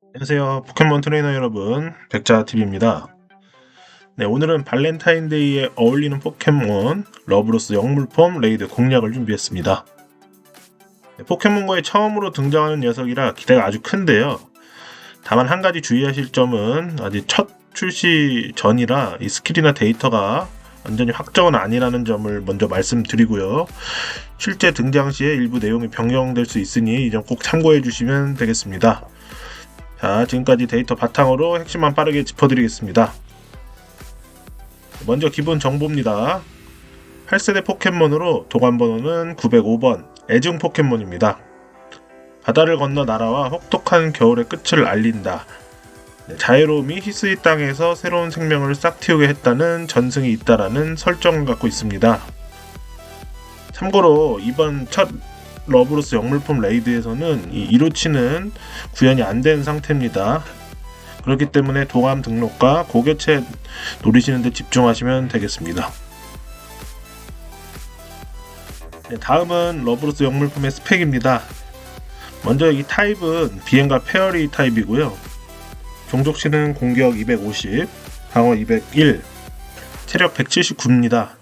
안녕하세요. 포켓몬 트레이너 여러분, 백자TV입니다. 네, 오늘은 발렌타인데이에 어울리는 포켓몬 러브로스 영물폼 레이드 공략을 준비했습니다. 네, 포켓몬고에 처음으로 등장하는 녀석이라 기대가 아주 큰데요. 다만 한 가지 주의하실 점은 아직 첫 출시 전이라 이 스킬이나 데이터가 완전히 확정은 아니라는 점을 먼저 말씀드리고요. 실제 등장 시에 일부 내용이 변경될 수 있으니 이 점 꼭 참고해 주시면 되겠습니다. 자, 지금까지 데이터 바탕으로 핵심만 빠르게 짚어드리겠습니다. 먼저 기본 정보입니다. 8세대 포켓몬으로 도관 번호는 905번 애증 포켓몬입니다. 바다를 건너 날아와 혹독한 겨울의 끝을 알린다. 네, 자유로움이 히스이 땅에서 새로운 생명을 싹 틔우게 했다는 전승이 있다라는 설정을 갖고 있습니다. 참고로 이번 첫 러브로스 영물품 레이드에서는 이 이로치는 구현이 안 된 상태입니다. 그렇기 때문에 도감 등록과 고개체 노리시는 데 집중하시면 되겠습니다. 네, 다음은 러브로스 영물품의 스펙입니다. 먼저 이 타입은 비행과 페어리 타입이고요. 종족치는 공격 250, 방어 201, 체력 179입니다.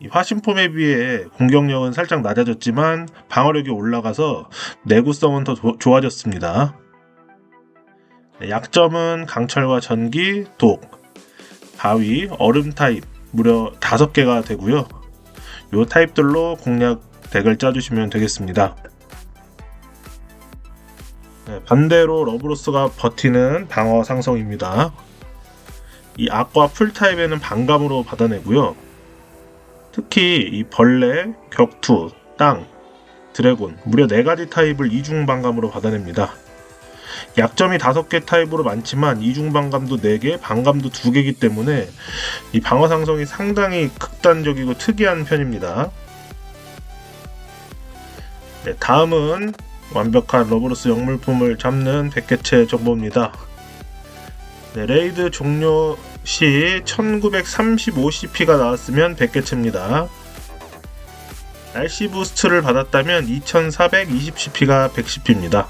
이 화신폼에 비해 공격력은 살짝 낮아졌지만 방어력이 올라가서 내구성은 더 조- 좋아졌습니다. 네, 약점은 강철과 전기, 독, 바위, 얼음 타입 무려 5개가 되고요. 이 타입들로 공략 덱을 짜주시면 되겠습니다. 네, 반대로 러브로스가 버티는 방어 상성입니다. 이 악과 풀 타입에는 반감으로 받아내고요. 특히 이 벌레, 격투, 땅, 드래곤 무려 4가지 타입을 이중 반감으로 받아냅니다. 약점이 5개 타입으로 많지만 이중 반감도 4개, 반감도 2개이기 때문에 이 방어 상성이 상당히 극단적이고 특이한 편입니다. 네, 다음은 완벽한 러브로스 영물품을 잡는 백개체 정보입니다. 네, 레이드 종료 시 1935CP가 나왔으면 100개체입니다. 날씨 부스트를 받았다면 2420CP가 110P입니다.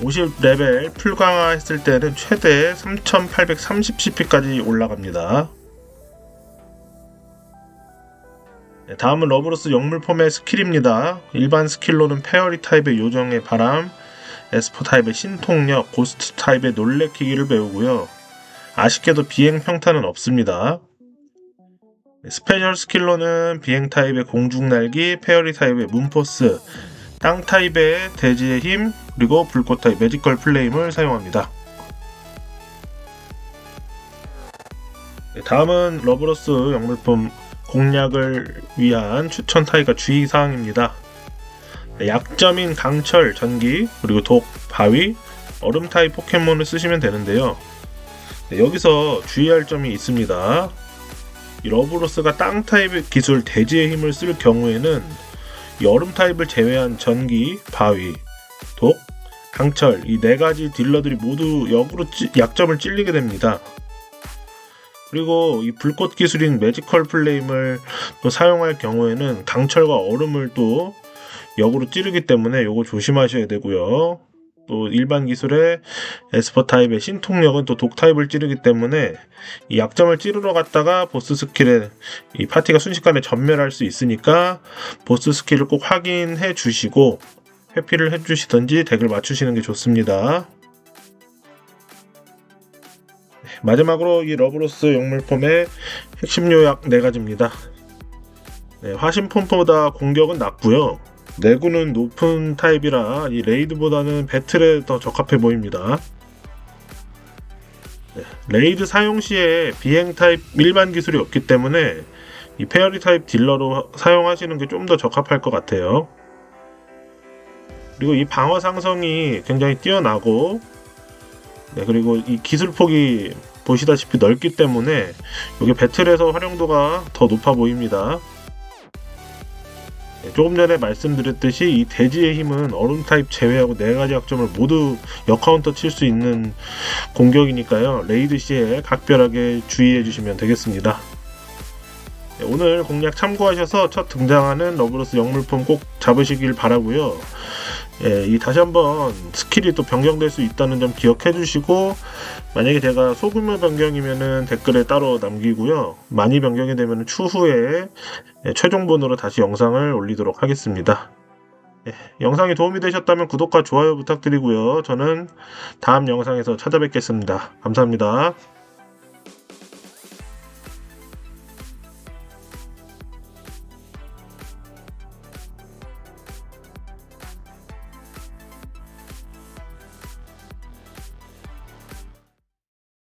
50레벨 풀강화 했을 때는 최대 3830CP까지 올라갑니다. 네, 다음은 러브로스 영물 폼의 스킬입니다. 일반 스킬로는 페어리 타입의 요정의 바람, 에스퍼 타입의 신통력, 고스트 타입의 놀래키기를 배우고요. 아쉽게도 비행 평타는 없습니다. 네, 스페셜 스킬로는 비행 타입의 공중 날기, 페어리 타입의 문포스, 땅 타입의 대지의 힘, 그리고 불꽃 타입 매지컬 플레임을 사용합니다. 네, 다음은 러브로스 영물품 공략을 위한 추천 타입과 주의 사항입니다. 네, 약점인 강철, 전기, 그리고 독, 바위, 얼음 타입 포켓몬을 쓰시면 되는데요. 네, 여기서 주의할 점이 있습니다. 이 러브로스가 땅 타입의 기술 대지의 힘을 쓸 경우에는 이 얼음 타입을 제외한 전기, 바위, 독, 강철 이 네 가지 딜러들이 모두 역으로 찌- 약점을 찔리게 됩니다. 그리고 이 불꽃 기술인 매지컬 플레임을 또 사용할 경우에는 강철과 얼음을 또 역으로 찌르기 때문에 요거 조심하셔야 되고요. 또 일반 기술의 에스퍼 타입의 신통력은 또 독 타입을 찌르기 때문에 이 약점을 찌르러 갔다가 보스 스킬에 이 파티가 순식간에 전멸할 수 있으니까 보스 스킬을 꼭 확인해 주시고 회피를 해 주시던지 덱을 맞추시는 게 좋습니다. 네, 마지막으로 이 러브로스 용물폼의 핵심 요약 4가지입니다. 네, 화신 폼보다 공격은 낮고요. 내구는 높은 타입이라 이 레이드보다는 배틀에 더 적합해 보입니다. 네, 레이드 사용 시에 비행 타입 일반 기술이 없기 때문에 이 페어리 타입 딜러로 사용하시는 게 좀 더 적합할 것 같아요. 그리고 이 방어 상성이 굉장히 뛰어나고 네, 그리고 이 기술 폭이 보시다시피 넓기 때문에 이게 배틀에서 활용도가 더 높아 보입니다. 네, 조금 전에 말씀드렸듯이 이 대지의 힘은 얼음 타입 제외하고 네 가지 약점을 모두 역카운터 칠 수 있는 공격이니까요. 레이드 시에 각별하게 주의해 주시면 되겠습니다. 네, 오늘 공략 참고하셔서 첫 등장하는 러브로스 영물품 꼭 잡으시길 바라고요. 예, 이 다시 한번 스킬이 또 변경될 수 있다는 점 기억해 주시고 만약에 제가 소규모 변경이면은 댓글에 따로 남기고요. 많이 변경이 되면 추후에 예, 최종본으로 다시 영상을 올리도록 하겠습니다. 예, 영상이 도움이 되셨다면 구독과 좋아요 부탁드리고요. 저는 다음 영상에서 찾아뵙겠습니다. 감사합니다.